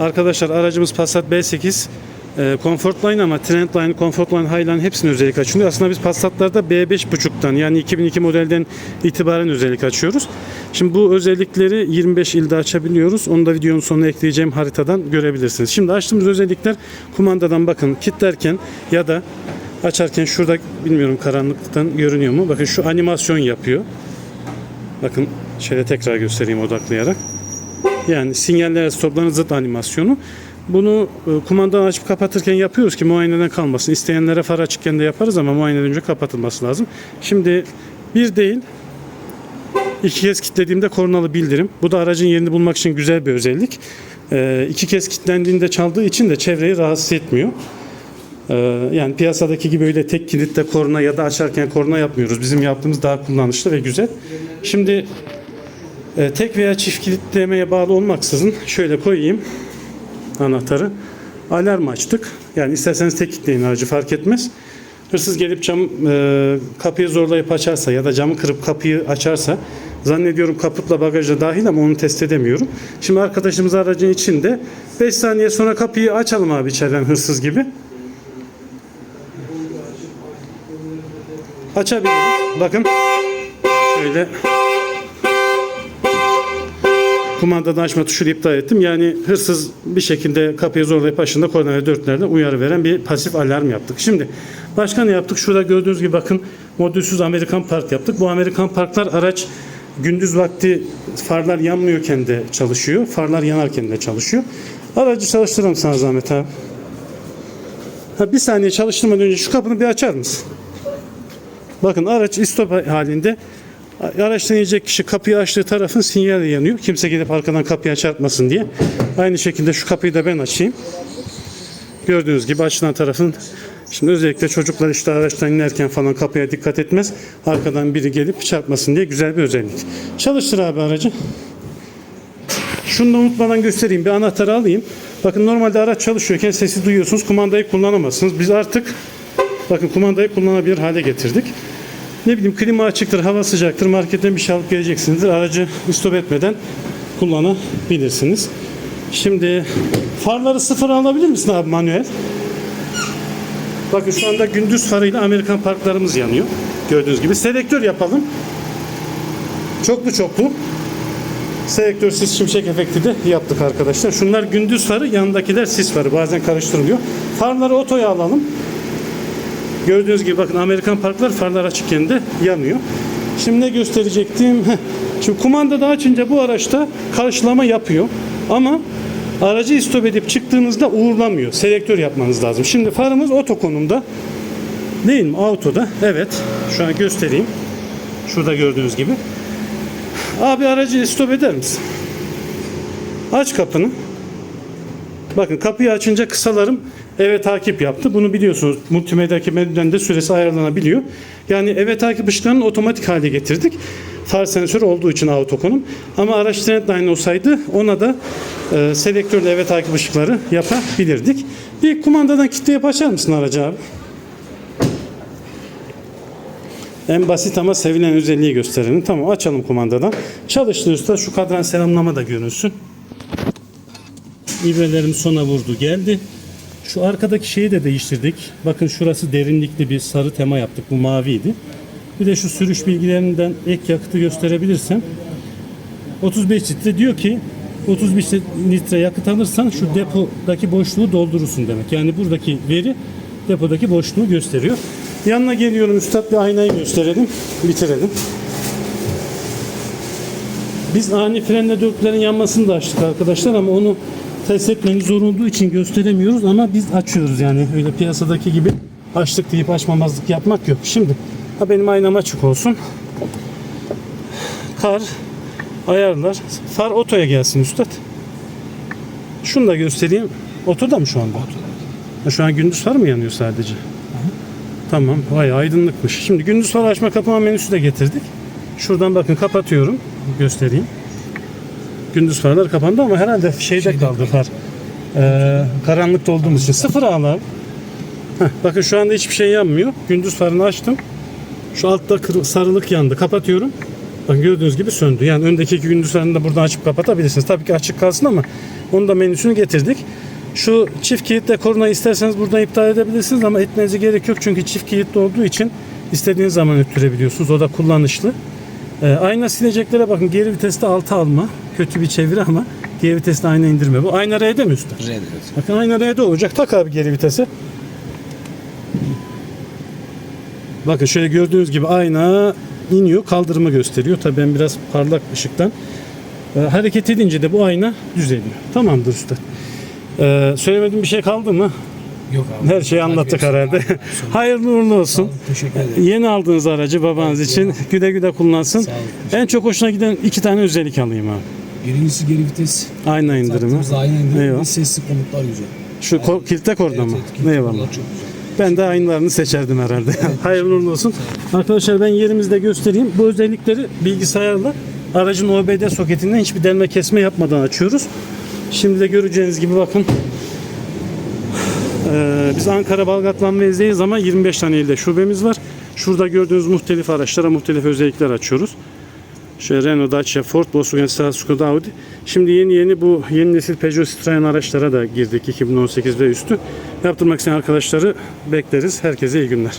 Arkadaşlar aracımız Passat B8 e, Comfortline ama Trendline, Comfortline, Highline hepsinin özellik açılıyor. Aslında biz Passat'larda B5.5'tan yani 2002 modelden itibaren özellik açıyoruz. Şimdi bu özellikleri 25 ilde açabiliyoruz. Onu da videonun sonuna ekleyeceğim haritadan görebilirsiniz. Şimdi açtığımız özellikler kumandadan bakın kilitlerken ya da açarken şurada bilmiyorum karanlıktan görünüyor mu? Bakın şu animasyon yapıyor. Bakın şöyle tekrar göstereyim odaklayarak. Yani sinyaller stopların zıt animasyonu. Bunu e, kumandadan açıp kapatırken yapıyoruz ki muayeneden kalmasın. İsteyenlere far açıkken de yaparız ama muayeneden önce kapatılması lazım. Şimdi bir değil iki kez kilitlediğimde kornalı bildirim. Bu da aracın yerini bulmak için güzel bir özellik. E, iki kez kilitlendiğinde çaldığı için de çevreyi rahatsız etmiyor. E, yani piyasadaki gibi öyle tek kilitle korna ya da açarken korna yapmıyoruz. Bizim yaptığımız daha kullanışlı ve güzel. Şimdi e, tek veya çift kilitlemeye bağlı olmaksızın şöyle koyayım anahtarı. Alarm açtık. Yani isterseniz tek kilitleyin aracı fark etmez. Hırsız gelip cam e, kapıyı zorlayıp açarsa ya da camı kırıp kapıyı açarsa zannediyorum kaputla bagajda dahil ama onu test edemiyorum. Şimdi arkadaşımız aracın içinde 5 saniye sonra kapıyı açalım abi içeriden hırsız gibi. Açabiliriz. Bakın şöyle kumandadan açma tuşunu iptal ettim. Yani hırsız bir şekilde kapıyı zorlayıp başında korna ve dörtlerden uyarı veren bir pasif alarm yaptık. Şimdi başka ne yaptık? Şurada gördüğünüz gibi bakın modülsüz Amerikan Park yaptık. Bu Amerikan Parklar araç gündüz vakti farlar yanmıyorken de çalışıyor. Farlar yanarken de çalışıyor. Aracı çalıştıralım sana zahmet abi. Ha, bir saniye çalıştırmadan önce şu kapını bir açar mısın? Bakın araç istop halinde araçtan inecek kişi kapıyı açtığı tarafın sinyali yanıyor. Kimse gidip arkadan kapıya çarpmasın diye. Aynı şekilde şu kapıyı da ben açayım. Gördüğünüz gibi açılan tarafın Şimdi özellikle çocuklar işte araçtan inerken falan kapıya dikkat etmez. Arkadan biri gelip çarpmasın diye güzel bir özellik. Çalıştır abi aracı. Şunu da unutmadan göstereyim. Bir anahtarı alayım. Bakın normalde araç çalışıyorken sesi duyuyorsunuz. Kumandayı kullanamazsınız. Biz artık bakın kumandayı kullanabilir hale getirdik. Ne bileyim klima açıktır, hava sıcaktır. Marketten bir şey alıp geleceksinizdir. Aracı stop etmeden kullanabilirsiniz. Şimdi farları sıfır alabilir misin abi manuel? Bakın şu anda gündüz farıyla Amerikan parklarımız yanıyor. Gördüğünüz gibi. Selektör yapalım. Çoklu çoklu. Selektör sis şimşek efekti de yaptık arkadaşlar. Şunlar gündüz farı, yanındakiler sis farı. Bazen karıştırılıyor. Farları otoya alalım. Gördüğünüz gibi bakın Amerikan parklar farlar açıkken de yanıyor. Şimdi ne gösterecektim? Şimdi kumandada açınca bu araçta karşılama yapıyor. Ama aracı istop edip çıktığınızda uğurlamıyor. Selektör yapmanız lazım. Şimdi farımız oto konumda. Değil mi? Autoda. Evet. Şu an göstereyim. Şurada gördüğünüz gibi. Abi aracı stop eder misin? Aç kapını. Bakın kapıyı açınca kısalarım eve takip yaptı. Bunu biliyorsunuz. Multimedyadaki menüden de süresi ayarlanabiliyor. Yani eve takip ışıklarını otomatik hale getirdik. Far sensörü olduğu için auto konum. Ama araç trendline olsaydı ona da e, selektörle eve takip ışıkları yapabilirdik. Bir kumandadan kilitleyip açar mısın aracı abi? En basit ama sevilen özelliği gösterelim. Tamam açalım kumandadan. Çalıştı usta şu kadran selamlama da görünsün. İbrelerim sona vurdu geldi. Şu arkadaki şeyi de değiştirdik. Bakın şurası derinlikli bir sarı tema yaptık. Bu maviydi. Bir de şu sürüş bilgilerinden ek yakıtı gösterebilirsem. 35 litre diyor ki 35 litre yakıt alırsan şu depodaki boşluğu doldurursun demek. Yani buradaki veri depodaki boşluğu gösteriyor. Yanına geliyorum üstad bir aynayı gösterelim. Bitirelim. Biz ani frenle dörtlerin yanmasını da açtık arkadaşlar ama onu test etmeniz zor olduğu için gösteremiyoruz ama biz açıyoruz yani öyle piyasadaki gibi açtık deyip açmamazlık yapmak yok. Şimdi ha benim aynam açık olsun. Kar ayarlar. Far otoya gelsin üstad. Şunu da göstereyim. Otoda mı şu anda? Ha, şu an gündüz far mı yanıyor sadece? Tamam. Vay aydınlıkmış. Şimdi gündüz far açma kapama menüsü de getirdik. Şuradan bakın kapatıyorum. Göstereyim. Gündüz farlar kapandı ama herhalde şeyde kaldı far. Ee, karanlıkta olduğumuz için. Sıfır ağlar. Heh, bakın şu anda hiçbir şey yanmıyor. Gündüz farını açtım. Şu altta sarılık yandı. Kapatıyorum. Bakın gördüğünüz gibi söndü. Yani öndeki iki gündüz farını da buradan açıp kapatabilirsiniz. Tabii ki açık kalsın ama onun da menüsünü getirdik. Şu çift kilitle korna isterseniz buradan iptal edebilirsiniz ama etmenize gerek yok. Çünkü çift kilitli olduğu için istediğiniz zaman öttürebiliyorsunuz. O da kullanışlı. Ee, ayna sileceklere bakın geri viteste altı alma. Kötü bir çeviri ama geri viteste ayna indirme. Bu ayna R'de mi usta? Evet. Bakın ayna R'de olacak. Tak abi geri vitese. Bakın şöyle gördüğünüz gibi ayna iniyor, kaldırımı gösteriyor. Tabii ben biraz parlak ışıktan. Ee, hareket edince de bu ayna düzeliyor. Tamamdır usta. Ee, söylemediğim bir şey kaldı mı? Yok abi. Her şeyi anlattık herhalde. Hayırlı uğurlu olsun. Teşekkür ederim. Yeni aldığınız aracı babanız için güle güle kullansın. Sağ olun. En çok hoşuna giden iki tane özellik alayım abi. Birincisi geri vites. Ayna indirimi. Aynı indirimi. Bir sesli komutlar güzel. Şu ko- kilte korna mı? kilit Eyvallah. çok güzel. Ben de aynılarını seçerdim herhalde. Hayırlı uğurlu olsun. Arkadaşlar ben yerimizde göstereyim. Bu özellikleri bilgisayarla aracın OBD soketinden hiçbir delme kesme yapmadan açıyoruz. Şimdi de göreceğiniz gibi bakın. Ee, biz Ankara Balgat Van ama 25 tane ilde şubemiz var. Şurada gördüğünüz muhtelif araçlara muhtelif özellikler açıyoruz. Şöyle Renault, Dacia, Ford, Volkswagen, Seat, Skoda, Audi. Şimdi yeni yeni bu yeni nesil Peugeot Citroen araçlara da girdik 2018 ve üstü. Yaptırmak isteyen arkadaşları bekleriz. Herkese iyi günler.